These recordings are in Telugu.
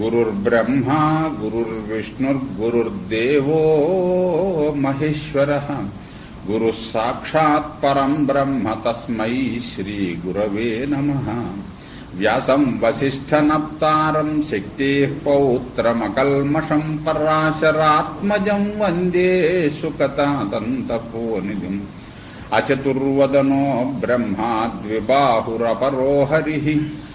गुरुर्ब्रह्मा गुरुर्विष्णुर्गुरुर्देवो महेश्वर। गुरुः साक्षात् परम् ब्रह्म नम। व्यास वसीष्ठ व्यासम् शक्ति शक्तेः पौत्रमकल्मषम् पराशरात्मजम् वंदे सुकतादन्तपोनिधिम् अचतुर्वदनो ब्रह्मा द्विबाहुरपरो हरि।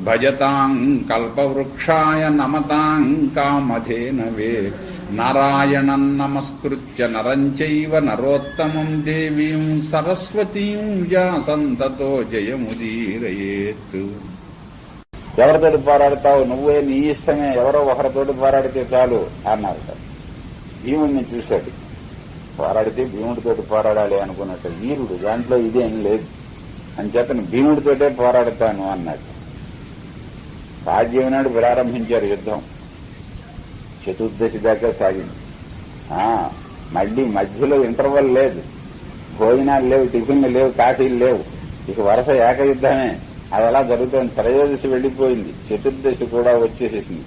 భజతాం కల్పవృక్షాయ నమతాం కామధేనవే నారాయణం నమస్కృత్య నరంచైవ నరోత్తమం దేవీం సరస్వతీం వ్యాసంతతో జయముదీరయేత్. ఎవరితోటి పోరాడతావు? నువ్వే నీ ఇష్టమే. ఎవరో ఒకరితోటి పోరాడితే చాలు అన్నారు భీముడిని చూశాడు. పోరాడితే భీముడితోటి పోరాడాలి అనుకున్నట్టు. వీరుడు దాంట్లో ఇదేం లేదు. అని చెప్పని భీముడితోటే పోరాడతాను అన్నాడు. పాడ్యం నాడు ప్రారంభించారు యుద్ధం. చతుర్దశి దాకా సాగింది. ఆ, మళ్ళీ మధ్యలో ఇంటర్వల్ లేదు. భోజనాలు లేవు టిఫిన్లు లేవు కాఫీలు లేవు. ఇక వరుస ఏకయుద్ధమే. అది అలా జరుగుతుంది? త్రయోదశి వెళ్ళిపోయింది చతుర్దశి కూడా వచ్చేసేసింది.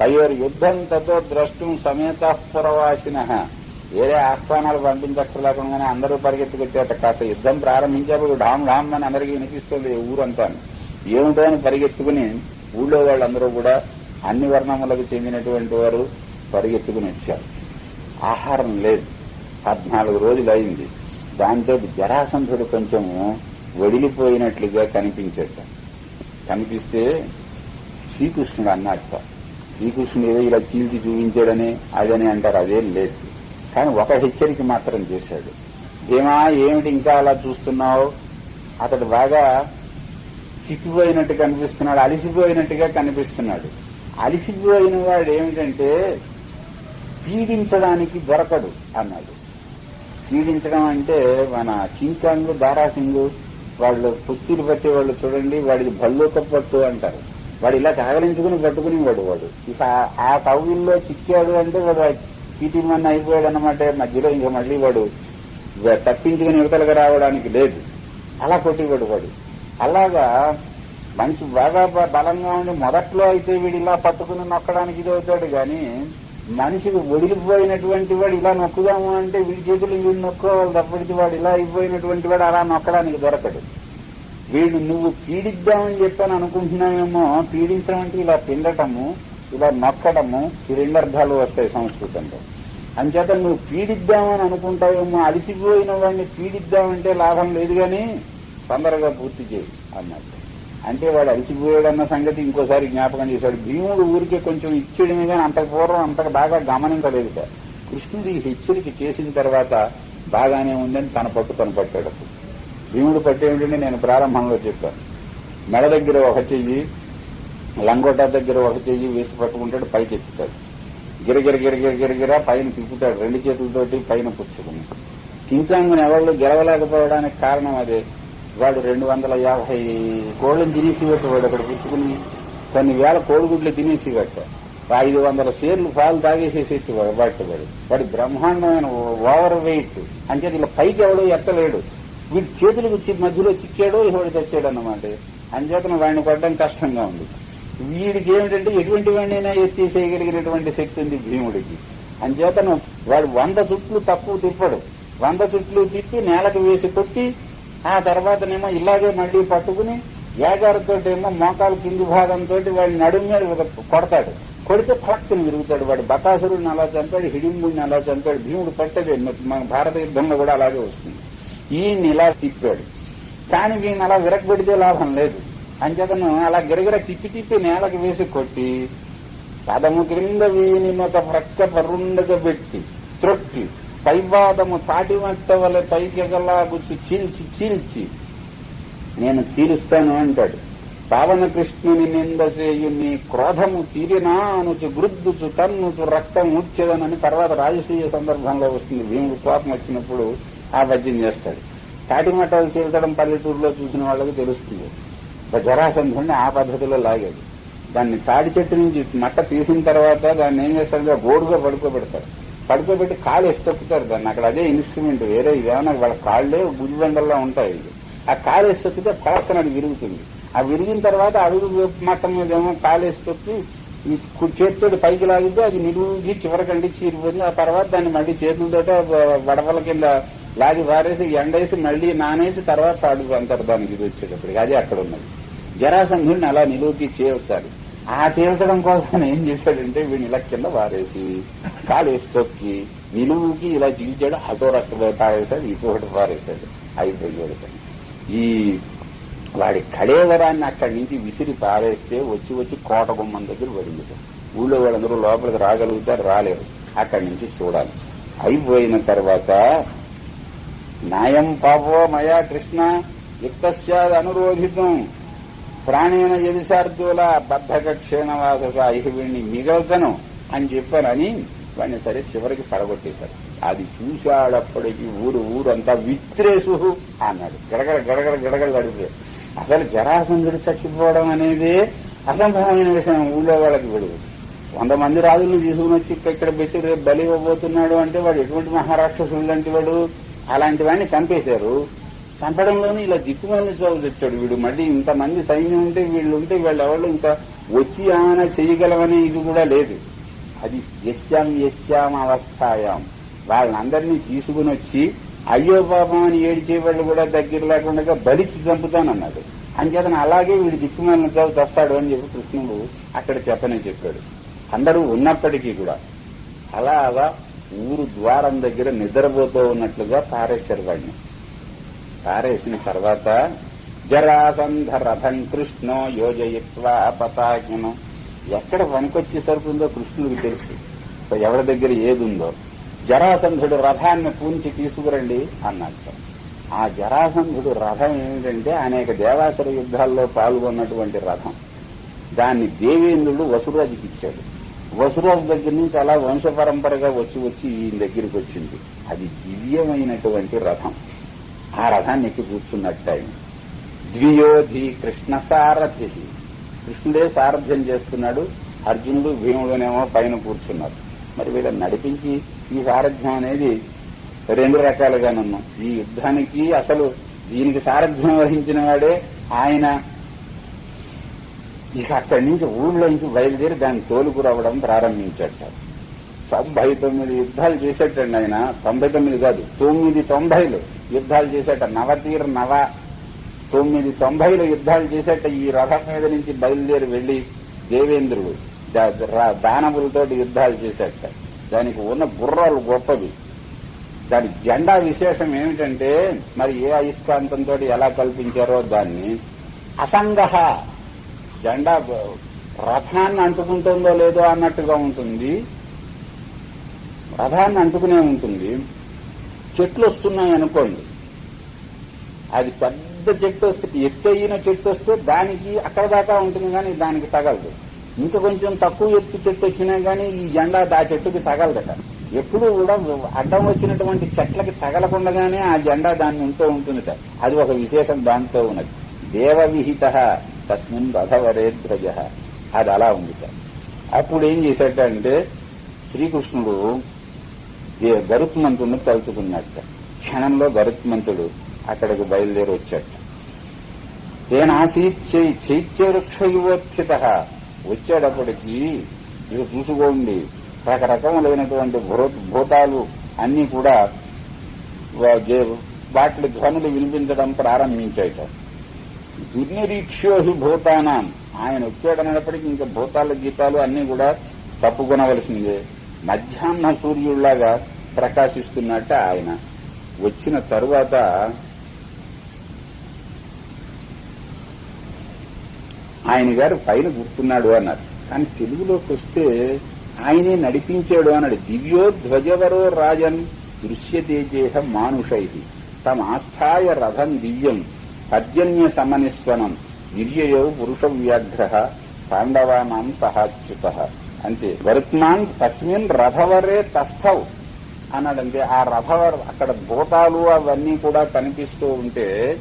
తయోరు యుద్ధం తతో ద్రష్టం సమేత పురవాసిన వేరే ఆహ్వానాలు పంపించక్కర్లేకుండానే అందరూ పరిగెత్తుకొచ్చేట కాస్త యుద్ధం ప్రారంభించేప్పుడు ఢామ్ ఢామ్ అని అందరికీ వినిపిస్తుంది ఊరంతా. ఏమిటో అని పరిగెత్తుకుని ఊళ్ళో వాళ్ళందరూ కూడా అన్ని వర్ణములకు చెందినటువంటి వారు పరిగెత్తుకుని వచ్చారు. ఆహారం లేదు. పద్నాలుగు రోజులు అయింది. దాంతో జరాసంధుడు కొంచెం వడిలిపోయినట్లుగా కనిపించట. కనిపిస్తే శ్రీకృష్ణుడు అన్నట్ట శ్రీకృష్ణుడు ఏదో ఇలా చీల్చి చూపించాడని అదని అంటారు. అదేం లేదు. కానీ ఒక హెచ్చరిక మాత్రం చేశాడు. ఏమా ఏమిటి ఇంకా అలా చూస్తున్నావు? అతడు బాగా చిక్కిపోయినట్టు కనిపిస్తున్నాడు అలిసిపోయినట్టుగా కనిపిస్తున్నాడు. అలిసిపోయిన వాడు ఏమిటంటే పీడించడానికి దొరకడు అన్నాడు. పీడించడం అంటే మన చింకాంగు దారాసింగు వాళ్ళు పుత్తీలు పట్టే వాళ్ళు చూడండి వాడికి భల్లూక పట్టు అంటారు. వాడు ఇలా కాగలించుకుని పట్టుకుని వాడు. వాడు ఇక ఆ- ఆ కవుల్లో చిక్కాడు అంటే వాడు పీటిమన్న అయిపోయాడు అనమాట మధ్యలో ఇంకా మళ్ళీ వాడు తప్పించుకుని యువతలకు రావడానికి లేదు. అలా కొట్టివాడు వాడు. అలాగా మంచి బాగా బలంగా ఉండి మొదట్లో అయితే వీడు ఇలా పట్టుకుని నొక్కడానికి ఇది అవుతాడు కానీ మనిషికి ఒడిగిపోయినటువంటి వాడు ఇలా నొక్కుదాము అంటే వీడి చేతులు వీడు నొక్కోవాలి తప్పటికి వాడు ఇలా అయిపోయినటువంటి వాడు అలా నొక్కడానికి దొరకడు. వీడు నువ్వు పీడిద్దామని చెప్పాను అనుకుంటున్నావేమో పీడించడం అంటే ఇలా పిండటము ఇలా నొక్కడము ఈ రెండు అర్థాలు వస్తాయి సంస్కృతంలో. అంచేత నువ్వు పీడిద్దామని అనుకుంటావేమో అలసిపోయిన వాడిని పీడిద్దామంటే లాభం లేదు కానీ తొందరగా పూర్తి చేయి అన్నట్టు అంటే వాడు అలసిపోయాడన్న సంగతి ఇంకోసారి జ్ఞాపకం చేశాడు. భీముడు ఊరికే కొంచెం ఇచ్చేయడమే కానీ అంతకు పూర్వం అంతకు బాగా గమనించలేదు కృష్ణుడు ఈ హెచ్చరిక చేసిన తర్వాత బాగానే ఉందని తన పట్టు తను పట్టాడు భీముడు పట్టేమిటంటే నేను ప్రారంభంలో చెప్పాను. మెడ దగ్గర ఒక చెయ్యి లంగోటా దగ్గర ఒక చెయ్యి వేసి పట్టుకుంటాడు పైకి ఎత్తుతాడు. గిరగిర గిరగిర గిరగిర పైన తిప్పుతాడు. రెండు చేతులతోటి పైన పుచ్చుకుని కింకాంగుని ఎవరు గెలవలేకపోవడానికి కారణం అదే. వాడు రెండు వందల యాభై కోళ్ళని తినేసి వాడు అక్కడ పుచ్చుకుని కొన్ని వేల కోడిగుడ్లు తినేసి ఐదు వందల సేర్లు పాలు తాగేసేసేట్టు వాడు వాటి వాడు. వాడి బ్రహ్మాండమైన ఓవర్ వెయిట్. అంటే ఇలా పైకి ఎవడో ఎత్తలేడు. వీడి చేతులకు చి- మధ్యలో చిక్కాడో ఇవాడు తెచ్చాడు అన్నమాట అంచేతను వాడిని పడడం కష్టంగా ఉంది. వీడికి ఏమిటంటే ఎటువంటి వాడినైనా ఎత్తేసేయగలిగినటువంటి శక్తి ఉంది భీముడికి. అంచేతను వాడు వంద చుట్లు తక్కువ తిప్పడు. వంద చుట్లు తిప్పి నేలకు వేసి కొట్టి ఆ తర్వాతనేమో ఇలాగే మళ్ళీ పట్టుకుని ఏగారితో ఏమో మోకాలు కింది భాగంతో వాడి నడుము మీద కొడతాడు. కొడితే పక్కన విరుగుతాడు వాడు. బకాసురుడిని అలా చంపాడు హిడింబుడిని అలా చంపాడు భీముడు పట్టదే. మన భారత యుద్ధంలో కూడా అలాగే వస్తుంది. ఈయన్ని ఇలా తిప్పాడు. కానీ వీడిని అలా విరగబెడితే లాభం లేదు. అంచేతను అలా గిరగిర తిప్పి తిప్పి నేలకు వేసి కొట్టి పదము క్రింద వీని ఒక ప్రక్క పరుండగా పెట్టి త్రొక్కి పైవాదము తాటి మట్ట వల్ల పైకెగలాగుచ్చి చీల్చి చీల్చి. నేను తీరుస్తాను అంటాడు. పావనకృష్ణుని నిందసేయు నీ క్రోధము తీరినానుచు గృద్దుచు తన్నుచు రక్తం ముచ్చేదనని తర్వాత రాజసూయ సందర్భంలో వస్తుంది. భీముడు కోపం వచ్చినప్పుడు ఆ పద్యం చేస్తాడు. తాటి మట్టాలు చీల్చడం పల్లెటూరులో చూసిన వాళ్ళకి తెలుస్తుంది. జరాసంధుని ఆ పద్ధతిలో లాగాడు. దాన్ని తాడి చెట్టు నుంచి మట్ట తీసిన తర్వాత దాన్ని ఏం చేస్తారంటే గోడుగా పడుకోబెడతాడు. పడుకోబెట్టి కాలు వేసి తొక్కుతారు దాన్ని. అక్కడ అదే ఇన్స్ట్రుమెంట్ వేరే ఇదేమన్నా వాళ్ళ కాళ్ళే గుజిబండల్లో ఉంటాయి. ఆ కాలు వేసి తొక్కితే పక్కన అది విరుగుతుంది. ఆ విరిగిన తర్వాత అడుగు మట్టం మీదేమో కాలు వేసి తొక్కి ఈ చేతితోటి పైకి లాగితే అది నిలువుకి చివరకండి చీరిపోయింది ఆ తర్వాత దాన్ని మళ్ళీ చేతులతో వడవల కింద లాగి వారేసి ఎండేసి మళ్ళీ నానేసి తర్వాత అడుగు అంటారు దానికి ఇది వచ్చేటప్పటికి. అది అక్కడ ఉన్నది. జరాసంధుడిని అలా నిలువుకి చేర్చాలి ఆ చేర్చడం కోసం ఏం చేశాడంటే వీడిని ఇలా కింద వారేసి కాలు వేసి తొక్కి నిలువుకి ఇలా చీల్చాడు అటో రక్త తాగేశాడు ఇంకొకటి పారేశాడు అయిపోయాడు. ఈ వాడి కళేవరాన్ని అక్కడి నుంచి విసిరి పారేస్తే వచ్చి వచ్చి కోట గుమ్మం దగ్గర పడింది. ఊళ్ళో వాళ్ళందరూ లోపలికి రాగలుగుతారు రాలేరు. అక్కడి నుంచి చూడాలి. అయిపోయిన తర్వాత నాయం పాపో మయా కృష్ణ యుక్తస్యాద్ అనురోధితం ప్రాణేన ఎదిశార్దూల బద్ధక క్షీణవాస ఇక వీడిని మిగల్చను అని చెప్పానని వాడిని సరే చివరికి పడగొట్టేశారు. అది చూశాడప్పటికి ఊరు ఊరంతా విత్రేసు అన్నాడు. గడగడ గడగడ గడగడ గడిపే అసలు జరాసంధుడు చచ్చిపోవడం అనేది అసంభవమైన విషయం ఊళ్ళో వాళ్ళకి విడుగు వంద మంది రాజులను తీసుకుని వచ్చి ఇక్కడ- ఇక్కడ పెట్టి రేపు బలి ఇవ్వబోతున్నాడు అంటే వాడు ఎటువంటి మహారాక్షసుడు లాంటి వాడు? అలాంటి వాడిని చంపేశారు. చంపడంలోనే ఇలా దిక్కుమల్ని తెచ్చాడు వీడు. మళ్ళీ ఇంతమంది సైన్యం ఉంటే వీళ్ళు ఉంటే వీళ్ళు ఎవరు ఇంకా వచ్చి ఏమైనా చేయగలమనే ఇది కూడా లేదు. అది యశ్యాం యశ్యాం అవస్థాయాం. వాళ్ళందరినీ తీసుకుని వచ్చి అయ్యో పాపం అని ఏడిచే వాళ్ళు కూడా దగ్గర లేకుండా బలికి చంపుతానన్నాడు. అంచేతను అలాగే వీడు దిక్కుమాలిన చావు తెస్తాడు అని చెప్పి కృష్ణుడు అక్కడ చెప్పనే చెప్పాడు. అందరూ ఉన్నప్పటికీ కూడా అలా అలా ఊరు ద్వారం దగ్గర నిద్రపోతూ ఉన్నట్లుగా పారేశారు వాడిని. పారేసిన తర్వాత జరాసంధ రథం కృష్ణో యోజయిత్వా పతాకిను ఎక్కడ పనికొచ్చి సరుకుందో కృష్ణుడికి తెలుసు. ఎవరి దగ్గర ఏది ఉందో జరాసంధుడు రథాన్ని పూంచి తీసుకురండి అన్నట్టు ఆ జరాసంధుడు రథం ఏమిటంటే అనేక దేవాసుర యుద్ధాల్లో పాల్గొన్నటువంటి రథం. దాన్ని దేవేంద్రుడు వసురాజుకి ఇచ్చాడు. వసురాజు దగ్గర నుంచి అలా వంశపరంపరగా వచ్చి వచ్చి ఈయన దగ్గరికి వచ్చింది. అది దివ్యమైనటువంటి రథం. ఆ రథాన్ని ఎక్కి కూర్చున్నట్టు ద్వియోధి కృష్ణ సారథి. కృష్ణుడే సారథ్యం చేస్తున్నాడు. అర్జునుడు భీముడునేమో పైన కూర్చున్నారు. మరి వీళ్ళని నడిపించి ఈ సారథ్యం అనేది రెండు రకాలుగా నన్ను ఈ యుద్ధానికి అసలు దీనికి సారథ్యం వహించిన వాడే ఆయన. ఇక అక్కడి నుంచి ఊళ్ళో నుంచి బయలుదేరి దాన్ని తోలుకురావడం ప్రారంభించట తొంభై తొమ్మిది యుద్ధాలు చేసేటండి ఆయన. తొంభై తొమ్మిది కాదు తొమ్మిది తొంభైలు యుద్ధాలు చేసేట నవతీర్ నవ. తొమ్మిది తొంభైలు యుద్ధాలు చేసేట ఈ రథం మీద నుంచి బయలుదేరి వెళ్ళి దేవేంద్రుడు దా- దానవులతోటి యుద్ధాలు చేసేట. దానికి ఉన్న గుర్రాలు గొప్పవి. దాని జెండా విశేషం ఏమిటంటే మరి ఏ అయస్కాంతంతో ఎలా కల్పించారో దాన్ని అసంగహ. జెండా రథాన్ని అంటుకుంటుందో లేదో అన్నట్టుగా ఉంటుంది. రథాన్ని అంటుకునే ఉంటుంది. చెట్లు వస్తున్నాయి అనుకోండి. అది పెద్ద చెట్టు వస్తే ఎత్తైన చెట్టు వస్తే దానికి అక్కడ దాకా ఉంటుంది కానీ దానికి తగలదు. ఇంకా కొంచెం తక్కువ ఎత్తు చెట్టు వచ్చినా కానీ ఈ జెండా ఆ చెట్టుకి తగలదట. ఎప్పుడు కూడా అడ్డం వచ్చినటువంటి చెట్లకి తగలకుండగానే ఆ జెండా దాన్ని ఉంటూ ఉంటుందిట. అది ఒక విశేషం దాంతో ఉన్నది. దేవ విహిత తస్మిన్ రథవరేద్రజ అది అలా ఉంది సార్. అప్పుడు ఏం చేశాడంటే శ్రీకృష్ణుడు గరుత్మంతుడిని తలుచుకున్నట్ట. క్షణంలో గరుత్మంతుడు అక్కడికి బయలుదేరి వచ్చాట తేనాసీత్ చైత్యవృక్ష యువోత్థిత వచ్చేటప్పటికి ఇక చూసుకోండి. రకరకములైనటువంటి భూ- భూతాలు అన్ని కూడా వాటి ధ్వనులు వినిపించడం ప్రారంభించాయట. దుర్నిరీక్షోహి భూతానాం. ఆయన వచ్చాడనేటప్పటికీ ఇంకా భూతాల గీతాలు అన్ని కూడా తప్పుకొనవలసిందే. మధ్యాహ్న సూర్యుడిలాగా ప్రకాశిస్తున్నట్ట ఆయన. వచ్చిన తరువాత ఆయన గారు పైన గుర్తున్నాడు అన్నారు. కానీ తెలుగులోకి వస్తే ఆయనే నడిపించాడు అన్నాడు. దివ్యో ధ్వజవరో రాజన్ దృశ్యతేజేహ మానుషై. తమ ఆస్థాయ రథం దివ్యం పర్జన్య సమనిస్వనం నిర్యయో పురుష వ్యాఘ్ర పాండవానాం సహాచ్యుత. అంతే వరుత్మాన్ తస్మిన్ రథవరే తస్థౌ అన్నాడంటే ఆ రథవర్ అక్కడ భూతాలు అవన్నీ కూడా కనిపిస్తూ ఉంటే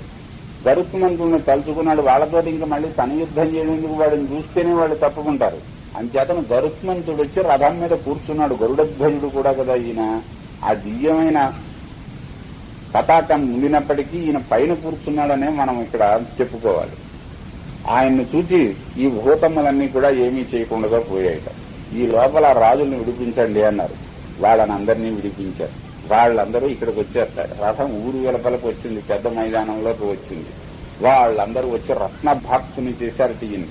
గరుత్మంతుడిని తలుచుకున్నాడు వాళ్ళతో ఇంకా మళ్ళీ తన యుద్ధం చేయడానికి వాడిని చూస్తేనే వాళ్ళు తప్పుకుంటారు. అంచేతను గరుత్మంతుడు వచ్చి రథం మీద కూర్చున్నాడు గరుడధ్వజుడు కూడా కదా ఈయన. ఆ దివ్యమైన పతాకం ఉండినప్పటికీ ఈయన పైన కూర్చున్నాడనే మనం ఇక్కడ చెప్పుకోవాలి. ఆయన్ని చూచి ఈ భూతమ్మలన్నీ కూడా ఏమీ చేయకుండా పోయాయట. ఈ లోపల రాజుల్ని విడిపించండి అన్నారు. వాళ్ళని అందరినీ విడిపించారు. వాళ్ళందరూ ఇక్కడికి వచ్చేస్తారు రథం ఊరు వెలపలకు వచ్చింది పెద్ద మైదానంలోకి వచ్చింది. వాళ్ళందరూ వచ్చి రత్న భక్తుని చేశారు టీని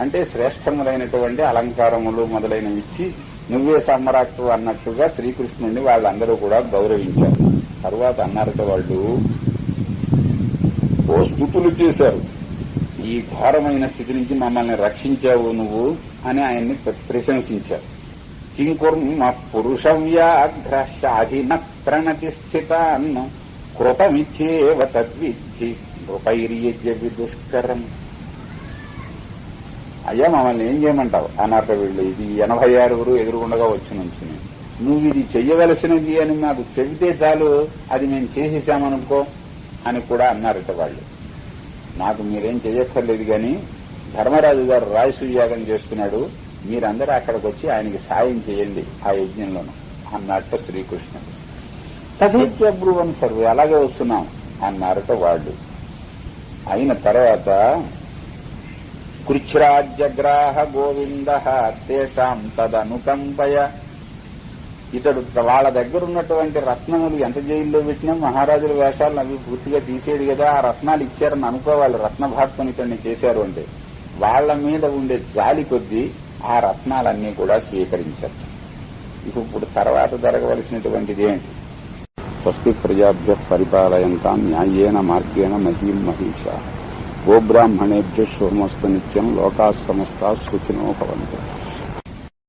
అంటే శ్రేష్టములైనటువంటి అలంకారములు మొదలైనవి ఇచ్చి నువ్వే సమ్మరాక్తు అన్నట్టుగా శ్రీకృష్ణుడిని వాళ్ళందరూ కూడా గౌరవించారు. తర్వాత అన్నారట వాళ్ళు ఓ స్థుతులు చేశారు. ఈ ఘోరమైన స్థితి నుంచి మమ్మల్ని రక్షించావు నువ్వు. అని ఆయన్ని ప్ర- ప్రశంసించారు. కింకుర్మ పురుష వ్యాఘ్ర శాధిన ప్రణతి స్థితాన్ కృతమిచ్చేవ తద్విద్ధి నృపైర్యజ్య విదుష్కరం. అయ్యా మమ్మల్ని ఏం చేయమంటావు? అన్నట్టు వీళ్ళు ఇది ఎనభై ఆరుగురు ఎదురుగుండగా వచ్చి నుంచుని నువ్వు ఇది చెయ్యవలసినది అని మాకు చెబితే చాలు అది మేము చేసేసామనుకో అని కూడా అన్నారట వాళ్ళు. నాకు మీరేం చేయక్కర్లేదు కానీ ధర్మరాజు గారు రాయసూయాగం చేస్తున్నాడు. మీరందరూ అక్కడికి వచ్చి ఆయనకి సాయం చేయండి ఆ యజ్ఞంలోను అన్నట్టు శ్రీకృష్ణుడు. తథేత్యబ్రువన్ సర్వే అలాగే వస్తున్నాం అన్నారట వాళ్ళు. అయిన తర్వాత కృచ్రాజ్యగ్రాహ గోవింద తేషాం తదనుకంపయ. ఇతడు వాళ్ళ దగ్గర ఉన్నటువంటి రత్నములు ఎంత జైల్లో పెట్టినా మహారాజుల వేషాలను అవి పూర్తిగా తీసేది కదా ఆ రత్నాలు ఇచ్చారని అనుకోవాలి రత్నభాత్మని ఇతన్ని చేశారు అంటే. వాళ్ళ మీద ఉండే జాలి కొద్దీ ఆ రత్నాలన్నీ కూడా స్వీకరించారు ఇప్పుడు తర్వాత జరగవలసినటువంటిది ఏంటి? స్వస్తి ప్రజాభ్య పరిపాలయంతా న్యాయేన మార్గేణ మహీం మహిష. గోబ్రాహ్మణేభ్య శుభమస్తు నిత్యం లోకా సమస్త సుఖినో భవంతు.